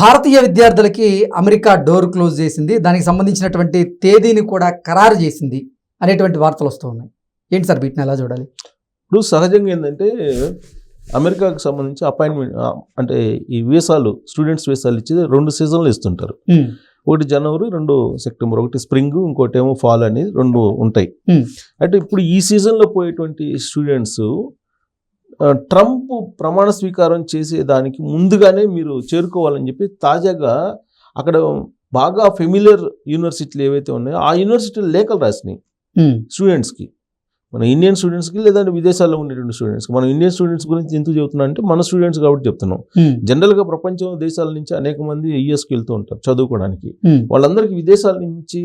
భారతీయ విద్యార్థులకి America door close చేసింది. దానికి సంబంధించినటువంటి తేదీని కూడా ఖరారు చేసింది అనేటువంటి వార్తలు వస్తూ ఉన్నాయి. ఏంటి సార్ వీటిని ఎలా చూడాలి? ఇప్పుడు సహజంగా ఏంటంటే అమెరికాకు సంబంధించి అపాయింట్మెంట్ అంటే ఈ వీసాలు స్టూడెంట్స్ వీసాలు ఇచ్చి రెండు సీజన్లు ఇస్తుంటారు. ఒకటి జనవరి రెండు సెప్టెంబర్ ఒకటి స్ప్రింగ్ ఇంకోటి ఏమో ఫాల్ అని రెండు ఉంటాయి. అంటే ఇప్పుడు ఈ సీజన్లో పోయేటువంటి స్టూడెంట్స్ ట్రంప్ ప్రమాణ స్వీకారం చేసే దానికి ముందుగానే మీరు చేరుకోవాలని చెప్పి తాజాగా అక్కడ బాగా ఫెమిలియర్ యూనివర్సిటీలు ఏవైతే ఉన్నాయో ఆ యూనివర్సిటీలు లేఖలు రాసినాయి. స్టూడెంట్స్కి. మన ఇండియన్ స్టూడెంట్స్కి లేదంటే విదేశాల్లో ఉండేటువంటి స్టూడెంట్స్కి. మనం ఇండియన్ స్టూడెంట్స్ గురించి ఎందుకు చెబుతున్నా అంటే మన స్టూడెంట్స్ కాబట్టి చెప్తున్నాం. జనరల్గా ప్రపంచం దేశాల నుంచి అనేక మంది యుఎస్కి వెళ్తూ ఉంటారు చదువుకోవడానికి. వాళ్ళందరికీ విదేశాల నుంచి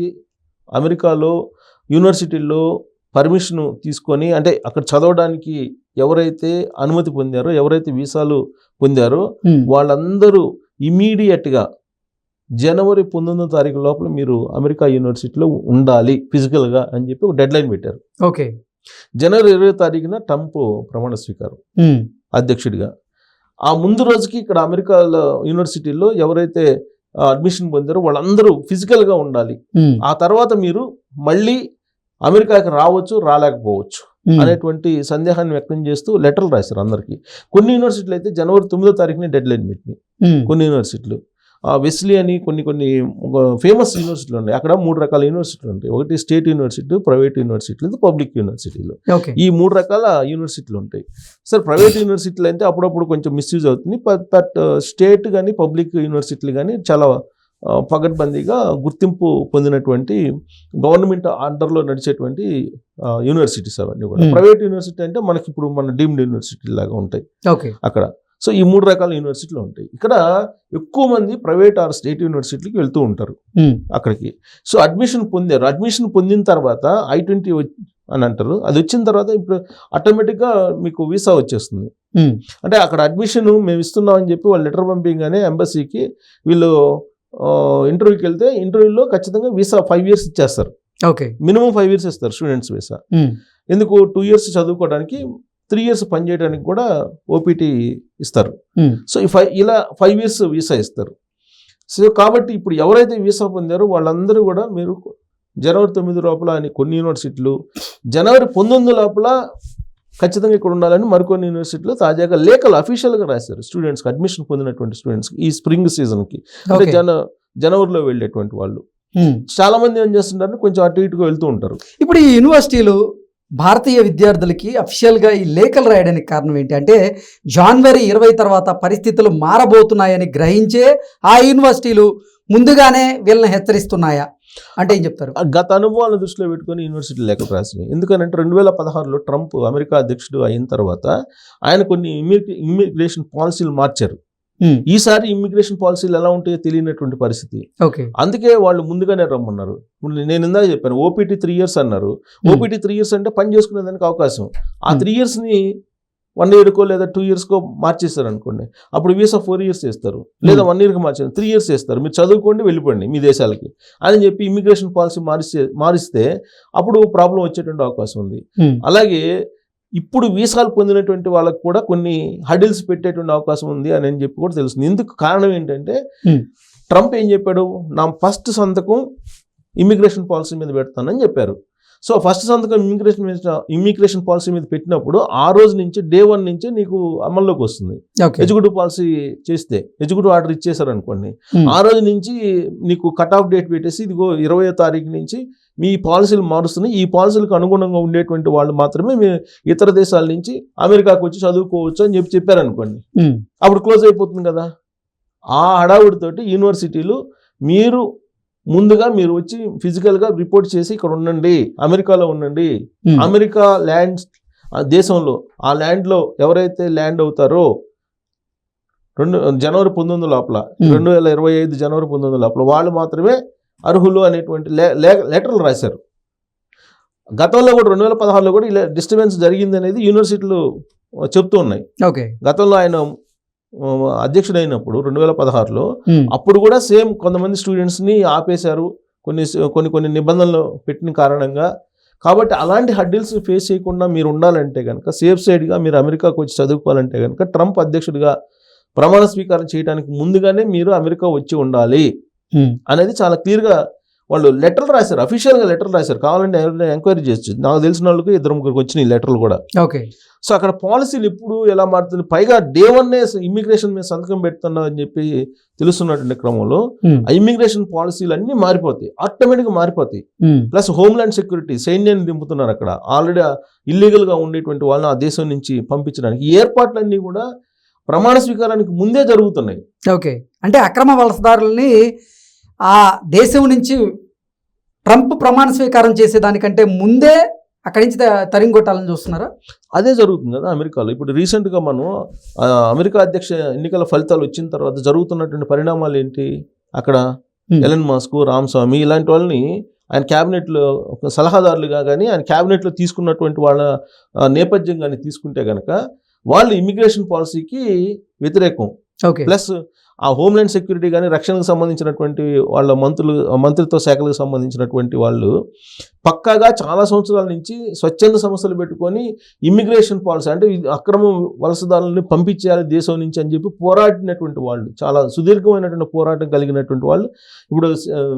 అమెరికాలో యూనివర్సిటీల్లో పర్మిషన్ తీసుకొని అంటే అక్కడ చదవడానికి ఎవరైతే అనుమతి పొందారో ఎవరైతే వీసాలు పొందారో వాళ్ళందరూ ఇమీడియట్గా జనవరి పంతొమ్మిదో తారీఖు లోపల మీరు అమెరికా యూనివర్సిటీలో ఉండాలి ఫిజికల్గా అని చెప్పి ఒక డెడ్ లైన్ పెట్టారు. ఓకే. జనవరి ఇరవై తారీఖున ట్రంప్ ప్రమాణ స్వీకారం అధ్యక్షుడిగా. ఆ ముందు రోజుకి ఇక్కడ అమెరికాలో యూనివర్సిటీలో ఎవరైతే అడ్మిషన్ పొందారో వాళ్ళందరూ ఫిజికల్గా ఉండాలి. ఆ తర్వాత మీరు మళ్ళీ అమెరికాకి రావచ్చు రాలేకపోవచ్చు. అనేటువంటి సందేహాన్ని వ్యక్తం చేస్తూ లెటర్లు రాశారు అందరికీ. కొన్ని యూనివర్సిటీలు అయితే జనవరి తొమ్మిదో తారీఖుని డెడ్ లైన్ పెట్టినాయి కొన్ని యూనివర్సిటీలు. ఆ వెస్లీ అని కొన్ని కొన్ని ఫేమస్ యూనివర్సిటీలు ఉన్నాయి. అక్కడ మూడు రకాల యూనివర్సిటీలు ఉంటాయి. ఒకటి స్టేట్ యూనివర్సిటీ ప్రైవేట్ యూనివర్సిటీలు పబ్లిక్ యూనివర్సిటీలు. ఈ మూడు రకాల యూనివర్సిటీలు ఉంటాయి. సార్ ప్రైవేట్ యూనివర్సిటీలు అయితే అప్పుడప్పుడు కొంచెం మిస్యూజ్ అవుతుంది. బట్ స్టేట్ కానీ పబ్లిక్ యూనివర్సిటీలు కానీ చాలా పగడ్బందీగా గుర్తింపు పొందినటువంటి గవర్నమెంట్ అండర్లో నడిచేటువంటి యూనివర్సిటీస్ అవన్నీ కూడా. ప్రైవేట్ యూనివర్సిటీ అంటే మనకి ఇప్పుడు మన డీమ్డ్ యూనివర్సిటీ లాగా ఉంటాయి. ఓకే. అక్కడ. సో ఈ మూడు రకాల యూనివర్సిటీలు ఉంటాయి. ఇక్కడ ఎక్కువ మంది ప్రైవేట్ ఆర్ స్టేట్ యూనివర్సిటీకి వెళ్తూ ఉంటారు అక్కడికి. సో అడ్మిషన్ పొందారు. అడ్మిషన్ పొందిన తర్వాత ఐ ట్వంటీ అని అంటారు. అది వచ్చిన తర్వాత ఇప్పుడు ఆటోమేటిక్గా మీకు వీసా వచ్చేస్తుంది. అంటే అక్కడ అడ్మిషన్ మేము ఇస్తున్నాం అని చెప్పి వాళ్ళు లెటర్ పంపించగానే ఎంబసీకి వీళ్ళు ఇంటర్వ్యూకి వెళ్తే ఇంటర్వ్యూలో ఖచ్చితంగా వీసా ఫైవ్ ఇయర్స్ ఇచ్చేస్తారు. ఓకే. మినిమం ఫైవ్ ఇయర్స్ ఇస్తారు స్టూడెంట్స్ వీసా. ఎందుకు టూ ఇయర్స్ చదువుకోవడానికి త్రీ ఇయర్స్ పనిచేయడానికి కూడా ఓపీటీ ఇస్తారు. సో ఈ ఫైవ్ ఇలా ఫైవ్ ఇయర్స్ వీసా ఇస్తారు. సో కాబట్టి ఇప్పుడు ఎవరైతే వీసా పొందారో వాళ్ళందరూ కూడా మీరు జనవరి తొమ్మిది లోపల అని కొన్ని యూనివర్సిటీలు జనవరి పంతొమ్మిది లోపల ఖచ్చితంగా ఇక్కడ ఉండాలని మరికొన్ని యూనివర్సిటీలు తాజాగా లేఖలు అఫీషియల్గా రాశారు. స్టూడెంట్స్కి అడ్మిషన్ పొందినటువంటి స్టూడెంట్స్కి ఈ స్ప్రింగ్ సీజన్కి అంటే జన జనవరిలో వెళ్ళేటువంటి వాళ్ళు. చాలా మంది ఏం చేస్తుంటారు? కొంచెం అటు ఇటుగా వెళ్తూ ఉంటారు. ఇప్పుడు ఈ యూనివర్సిటీలు భారతీయ విద్యార్థులకి అఫిషియల్గా ఈ లేఖలు రాయడానికి కారణం ఏంటి? అంటే జనవరి ఇరవై తర్వాత పరిస్థితులు మారబోతున్నాయని గ్రహించే ఆ యూనివర్సిటీలు ముందుగానే వీళ్ళని హెచ్చరిస్తున్నాయా? అంటే ఏం చెప్తారు? గత అనుభవాలను దృష్టిలో పెట్టుకొని యూనివర్సిటీ లేఖలు రాసినాయి ఎందుకనంటే రెండు వేల పదహారులో ట్రంప్ అమెరికా అధ్యక్షుడు అయిన తర్వాత ఆయన కొన్ని ఇమ్మిగ్రేషన్ పాలసీలు మార్చారు. ఈసారి ఇమ్మిగ్రేషన్ పాలసీలు ఎలా ఉంటాయో తెలియనటువంటి పరిస్థితి. ఓకే. అందుకే వాళ్ళు ముందుగానే రమ్మన్నారు. నేను ఇందాక చెప్పాను ఓపీటీ త్రీ ఇయర్స్ అన్నారు. ఓపీటీ త్రీ ఇయర్స్ అంటే పని చేసుకునేదానికి అవకాశం. ఆ. త్రీ ఇయర్స్ని వన్ ఇయర్కో లేదా టూ ఇయర్స్కో మార్చేస్తారు అనుకోండి అప్పుడు వీసా ఫోర్ ఇయర్స్ చేస్తారు. లేదా వన్ ఇయర్కి మార్చారు త్రీ ఇయర్స్ చేస్తారు. మీరు చదువుకోండి వెళ్ళిపోండి మీ దేశాలకి. అని చెప్పి ఇమిగ్రేషన్ పాలసీ మారిస్తే మారిస్తే అప్పుడు ప్రాబ్లం వచ్చేటువంటి అవకాశం ఉంది. అలాగే ఇప్పుడు వీసాలు పొందినటువంటి వాళ్ళకు కూడా కొన్ని హడిల్స్ పెట్టేటువంటి అవకాశం ఉంది అని అని చెప్పి కూడా తెలుస్తుంది. ఎందుకు కారణం ఏంటంటే Hmm. ట్రంప్ ఏం చెప్పాడు? నా ఫస్ట్ సంతకం ఇమిగ్రేషన్ పాలసీ మీద పెడతానని చెప్పారు. సో ఫస్ట్ సంతకం ఇమిగ్రేషన్ ఇమిగ్రేషన్ పాలసీ మీద పెట్టినప్పుడు ఆ రోజు నుంచి డే వన్ నుంచే నీకు అమల్లోకి వస్తుంది. ఎగ్జిక్యూటివ్ పాలసీ చేస్తే ఎగ్జిక్యూటివ్ ఆర్డర్ ఇచ్చేసారు అనుకోండి ఆ రోజు నుంచి నీకు కట్ ఆఫ్ డేట్ పెట్టేసి ఇదిగో ఇరవై తారీఖు నుంచి మీ పాలసీలు మారుస్తున్నాయి. ఈ పాలసీలకు అనుగుణంగా ఉండేటువంటి వాళ్ళు మాత్రమే మీ ఇతర దేశాల నుంచి అమెరికాకు వచ్చి చదువుకోవచ్చు అని చెప్పి చెప్పారనుకోండి. అప్పుడు క్లోజ్ అయిపోతుంది కదా. ఆ హడావుడితోటి యూనివర్సిటీలు మీరు ముందుగా మీరు వచ్చి ఫిజికల్గా రిపోర్ట్ చేసి ఇక్కడ ఉండండి అమెరికాలో ఉండండి. అమెరికా ల్యాండ్ దేశంలో ఆ ల్యాండ్లో ఎవరైతే ల్యాండ్ అవుతారో రెండు జనవరి పంతొమ్మిది లోపల Hmm. రెండు వేల ఇరవై ఐదు జనవరి పంతొమ్మిది లోపల వాళ్ళు మాత్రమే అర్హులు అనేటువంటి లే- లే- లెటర్లు రాశారు. గతంలో కూడా రెండు వేల పదహారులో కూడా ఇలా డిస్టర్బెన్స్ జరిగింది అనేది యూనివర్సిటీలు చెప్తూ ఉన్నాయి. గతంలో ఆయన అధ్యక్షుడైనప్పుడు రెండు వేల పదహారులో అప్పుడు కూడా సేమ్ కొంతమంది స్టూడెంట్స్ని ఆపేశారు. కొన్ని కొన్ని కొన్ని నిబంధనలు పెట్టిన కారణంగా. కాబట్టి అలాంటి హడ్డిల్స్ ఫేస్ చేయకుండా మీరు ఉండాలంటే కనుక సేఫ్ సైడ్గా మీరు అమెరికాకు వచ్చి చదువుకోవాలంటే కనుక ట్రంప్ అధ్యక్షుడిగా ప్రమాణ స్వీకారం చేయడానికి ముందుగానే మీరు అమెరికా వచ్చి ఉండాలి అనేది చాలా క్లియర్గా వాళ్ళు లెటర్లు రాశారు అఫీషియల్గా లెటర్లు రాశారు. కావాలంటే ఎంక్వైరీ చేయొచ్చు. నాకు తెలిసిన వాళ్ళకి ఇద్దరు ముగ్గురికి వచ్చినాయి లెటర్లు కూడా. ఓకే. సో అక్కడ పాలసీలు ఎప్పుడు ఎలా మారుతుంది? పైగా డే వన్నే ఇమ్మిగ్రేషన్ మీద సంతకం పెడుతున్నా అని చెప్పి తెలుస్తున్నటువంటి క్రమంలో ఇమ్మిగ్రేషన్ పాలసీలు అన్నీ మారిపోతాయి. ఆటోమేటిక్గా మారిపోతాయి. ప్లస్ హోమ్లాండ్ సెక్యూరిటీ సైన్యాన్ని దింపుతున్నారు అక్కడ. ఆల్రెడీ ఇల్లీగల్గా ఉండేటువంటి వాళ్ళని ఆ దేశం నుంచి పంపించడానికి ఏర్పాట్లన్నీ కూడా ప్రమాణ స్వీకారానికి ముందే జరుగుతున్నాయి. ఓకే. అంటే అక్రమ వలసదారుల్ని ఆ దేశం నుంచి ట్రంప్ ప్రమాణ స్వీకారం చేసేదానికంటే ముందే అక్కడి నుంచి త- తరిమికొట్టాలని చూస్తున్నారా? అదే జరుగుతుంది కదా అమెరికాలో. ఇప్పుడు రీసెంట్గా మనం అమెరికా అధ్యక్ష ఎన్నికల ఫలితాలు వచ్చిన తర్వాత జరుగుతున్నటువంటి పరిణామాలు ఏంటి? అక్కడ. ఎలన్ మాస్క్ రామస్వామి ఇలాంటి వాళ్ళని ఆయన క్యాబినెట్లో ఒక సలహాదారులుగా కానీ ఆయన క్యాబినెట్లో తీసుకున్నటువంటి వాళ్ళ నేపథ్యం కానీ తీసుకుంటే కనుక వాళ్ళు ఇమిగ్రేషన్ పాలసీకి వ్యతిరేకం. ఓకే. ప్లస్ ఆ హోమ్లాండ్ సెక్యూరిటీ కానీ రక్షణకు సంబంధించినటువంటి వాళ్ళ మంత్రులు మంత్రిత్వ శాఖలకు సంబంధించినటువంటి వాళ్ళు పక్కాగా చాలా సంవత్సరాల నుంచి స్వచ్ఛంద సంస్థలు పెట్టుకొని ఇమ్మిగ్రేషన్ పాలసీ అంటే అక్రమ వలసదారులని పంపించేయాలి దేశం నుంచి అని చెప్పి పోరాడినటువంటి వాళ్ళు. చాలా సుదీర్ఘమైనటువంటి పోరాటం కలిగినటువంటి వాళ్ళు ఇప్పుడు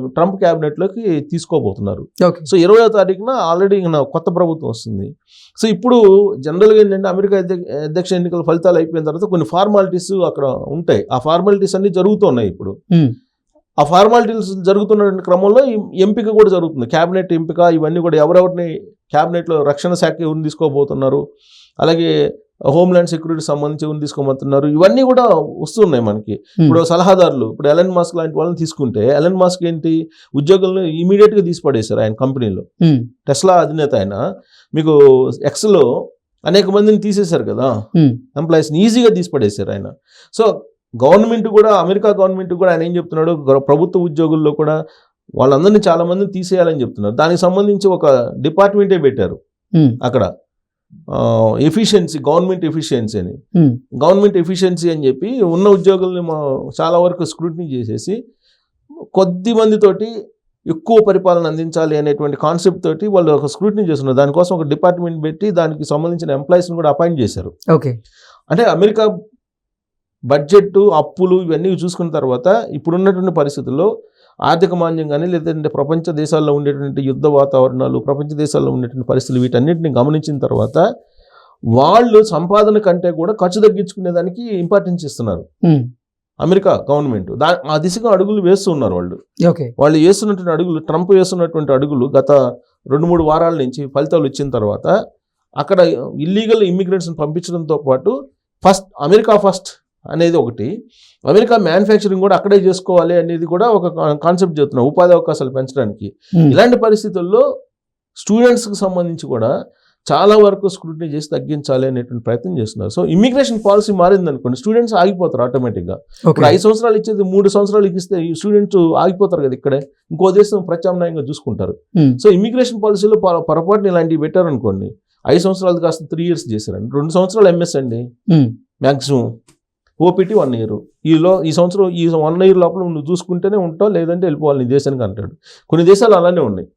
ట్రంప్ క్యాబినెట్లోకి తీసుకోబోతున్నారు. ఓకే. సో ఇరవయో తారీఖున ఆల్రెడీ నా కొత్త ప్రభుత్వం వస్తుంది. సో ఇప్పుడు జనరల్గా ఏంటంటే అమెరికా అధ్య- అధ్యక్ష ఎన్నికల ఫలితాలు అయిపోయిన తర్వాత కొన్ని ఫార్మాలిటీస్ అక్కడ ఉంటాయి. ఆ ఫార్మాలిటీస్ అన్ని జరుగుతున్నాయి ఇప్పుడు. ఆ ఫార్మాలిటీస్ జరుగుతున్న క్రమంలో ఈ ఎంపిక కూడా జరుగుతుంది. క్యాబినెట్ ఎంపిక ఇవన్నీ కూడా ఎవరెవరిని క్యాబినెట్లో రక్షణ శాఖ ఎవరిని తీసుకోబోతున్నారు? అలాగే హోమ్లాండ్ సెక్యూరిటీ సంబంధించి ఎవరిని తీసుకోబోతున్నారు? ఇవన్నీ కూడా వస్తున్నాయి మనకి. ఇప్పుడు సలహాదారులు ఇప్పుడు ఎలన్ మాస్క్ లాంటి వాళ్ళని తీసుకుంటే ఎలన్ మాస్క్ ఏంటి? ఉద్యోగులను ఇమీడియట్గా తీసి పడేశారు ఆయన కంపెనీలో. టెస్లా అధినేత ఆయన. మీకు ఎక్స్లో అనేక మందిని తీసేశారు కదా? ఎంప్లాయీస్ని ఈజీగా తీసి పడేశారు ఆయన. సో గవర్నమెంట్ కూడా అమెరికా గవర్నమెంట్ కూడా ఆయన ఏం చెప్తున్నాడు? ప్రభుత్వ ఉద్యోగుల్లో కూడా వాళ్ళందరినీ చాలా మందిని తీసేయాలని చెప్తున్నారు. దానికి సంబంధించి ఒక డిపార్ట్మెంటే పెట్టారు అక్కడ. ఎఫిషియన్సీ గవర్నమెంట్ ఎఫిషియన్సీ అని. గవర్నమెంట్ ఎఫిషియన్సీ అని చెప్పి ఉన్న ఉద్యోగుల్ని చాలా వరకు స్క్రూటినీ చేసేసి కొద్ది మందితోటి ఎక్కువ పరిపాలన అందించాలి అనేటువంటి కాన్సెప్ట్ తోటి వాళ్ళు ఒక స్క్రూటినీ చేస్తున్నారు. దానికోసం ఒక డిపార్ట్మెంట్ పెట్టి దానికి సంబంధించిన ఎంప్లాయీస్ని కూడా అపాయింట్ చేశారు. ఓకే. అంటే అమెరికా బడ్జెట్ అప్పులు ఇవన్నీ చూసుకున్న తర్వాత ఇప్పుడున్నటువంటి పరిస్థితుల్లో ఆర్థిక మాంద్యం కానీ లేదంటే ప్రపంచ దేశాల్లో ఉండేటువంటి యుద్ధ వాతావరణాలు ప్రపంచ దేశాల్లో ఉండేటువంటి పరిస్థితులు వీటన్నిటిని గమనించిన తర్వాత వాళ్ళు సంపాదన కంటే కూడా ఖర్చు తగ్గించుకునే దానికి ఇంపార్టెన్స్ ఇస్తున్నారు అమెరికా గవర్నమెంట్ దా ఆ దిశగా అడుగులు వేస్తున్నారు వాళ్ళు. ఓకే. వాళ్ళు వేస్తున్నటువంటి అడుగులు ట్రంప్ వేస్తున్నటువంటి అడుగులు గత రెండు మూడు వారాల నుంచి ఫలితాలు వచ్చిన తర్వాత అక్కడ ఇల్లీగల్ ఇమ్మిగ్రెంట్స్ని పంపించడంతో పాటు ఫస్ట్ అమెరికా ఫస్ట్ అనేది ఒకటి. అమెరికా మ్యానుఫ్యాక్చరింగ్ కూడా అక్కడే చేసుకోవాలి అనేది కూడా ఒక కాన్సెప్ట్ చెప్తున్నారు ఉపాధి అవకాశాలు పెంచడానికి. ఇలాంటి పరిస్థితుల్లో స్టూడెంట్స్కి సంబంధించి కూడా చాలా వరకు స్క్రూటినీ చేసి తగ్గించాలి అనేటువంటి ప్రయత్నం చేస్తున్నారు. సో ఇమిగ్రేషన్ పాలసీ మారింది అనుకోండి స్టూడెంట్స్ ఆగిపోతారు ఆటోమేటిక్గా ఇప్పుడు ఐదు సంవత్సరాలు ఇచ్చేది మూడు సంవత్సరాలు ఇస్తే ఈ స్టూడెంట్స్ ఆగిపోతారు కదా ఇక్కడే. ఇంకో దేశం ప్రత్యామ్నాయంగా చూసుకుంటారు. సో ఇమిగ్రేషన్ పాలసీలో పొర- పొరపాటున ఇలాంటివి పెట్టారనుకోండి ఐదు సంవత్సరాలు కాస్త త్రీ ఇయర్స్ చేశారండి రెండు సంవత్సరాలు ఎంఎస్ అండి. మ్యాక్సిమం ఓపీటీ వన్ ఇయర్ ఈలో ఈ సంవత్సరం ఈ వన్ ఇయర్ లోపల నువ్వు చూసుకుంటేనే ఉంటావు లేదంటే వెళ్ళిపోవాలి నీ దేశానికి అంటాడు. కొన్ని దేశాలు అలానే ఉన్నాయి.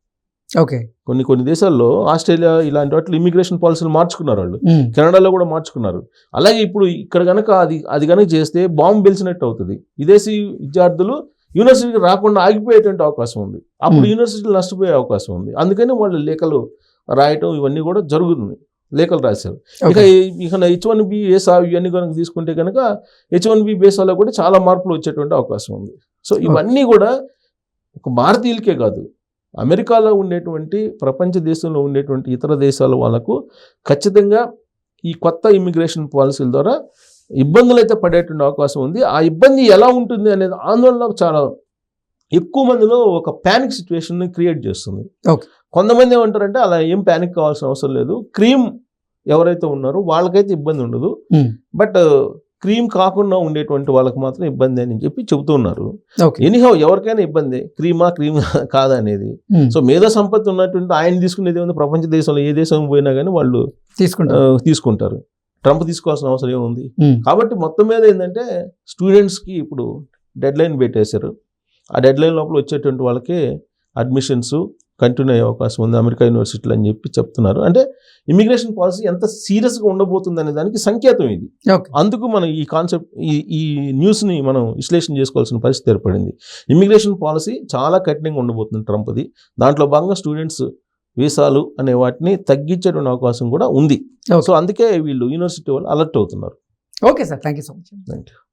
ఓకే. కొన్ని కొన్ని దేశాల్లో ఆస్ట్రేలియా ఇలాంటి వాటిలో ఇమిగ్రేషన్ పాలసీలు మార్చుకున్నారు వాళ్ళు. కెనడాలో కూడా మార్చుకున్నారు. అలాగే ఇప్పుడు ఇక్కడ కనుక అది అది కనుక చేస్తే బాంబు పెలిచినట్టు అవుతుంది. విదేశీ విద్యార్థులు యూనివర్సిటీకి రాకుండా ఆగిపోయేటువంటి అవకాశం ఉంది. అప్పుడు. యూనివర్సిటీలు నష్టపోయే అవకాశం ఉంది. అందుకని వాళ్ళు లేఖలు రాయటం ఇవన్నీ కూడా జరుగుతుంది. లేఖలు రాశారు. ఇక ఇక హెచ్ వన్ బి వేసా ఇవన్నీ కనుక తీసుకుంటే కనుక హెచ్ వన్ బి బేసాలో కూడా చాలా మార్పులు వచ్చేటువంటి అవకాశం ఉంది. సో ఇవన్నీ కూడా ఒక భారతీయులకే కాదు. అమెరికాలో ఉండేటువంటి ప్రపంచ దేశంలో ఉండేటువంటి ఇతర దేశాల వాళ్ళకు ఖచ్చితంగా ఈ కొత్త ఇమ్మిగ్రేషన్ పాలసీల ద్వారా ఇబ్బందులు అయితే పడేటువంటి అవకాశం ఉంది. ఆ ఇబ్బంది ఎలా ఉంటుంది అనేది ఆందోళన చాలా ఎక్కువ మందిలో ఒక ప్యానిక్ సిచ్యువేషన్ క్రియేట్ చేస్తుంది. కొంతమంది ఏమంటారంటే అలా ఏం ప్యానిక్ కావాల్సిన అవసరం లేదు. క్రీమ్ ఎవరైతే ఉన్నారో వాళ్ళకైతే ఇబ్బంది ఉండదు. బట్ క్రీమ్ కాకుండా ఉండేటువంటి వాళ్ళకి మాత్రం ఇబ్బంది అని చెప్పి చెబుతున్నారు ఎనీహౌ ఎవరికైనా ఇబ్బంది. క్రీమా క్రీమ్ కాదా అనేది సో మేధో సంపత్తి ఉన్నటువంటి ఆయన తీసుకునేది ఏముంది? ప్రపంచ దేశంలో ఏ దేశం పోయినా కానీ వాళ్ళు ఆ, తీసుకుంటాం తీసుకుంటారు. ట్రంప్ తీసుకోవాల్సిన అవసరం ఏముంది కాబట్టి మొత్తం మీద ఏంటంటే స్టూడెంట్స్కి ఇప్పుడు డెడ్ లైన్ పెట్టేశారు. ఆ డెడ్ లైన్ లోపల వచ్చేటువంటి వాళ్ళకి అడ్మిషన్స్ కంటిన్యూ అయ్యే అవకాశం ఉంది. అమెరికా యూనివర్సిటీలు అని చెప్పి చెప్తున్నారు. అంటే ఇమిగ్రేషన్ పాలసీ ఎంత సీరియస్గా ఉండబోతుంది అనే దానికి సంకేతం ఇది. అందుకు మనం ఈ కాన్సెప్ట్ ఈ ఈ న్యూస్ని మనం విశ్లేషణ చేసుకోవాల్సిన పరిస్థితి ఏర్పడింది. ఇమిగ్రేషన్ పాలసీ చాలా కఠినంగా ఉండబోతుంది ట్రంప్ది. దాంట్లో భాగంగా స్టూడెంట్స్ వీసాలు అనే వాటిని తగ్గించేటువంటి అవకాశం కూడా ఉంది. సో అందుకే వీళ్ళు యూనివర్సిటీ వాళ్ళు అలర్ట్ అవుతున్నారు. Okay sir. Thank you so much thank you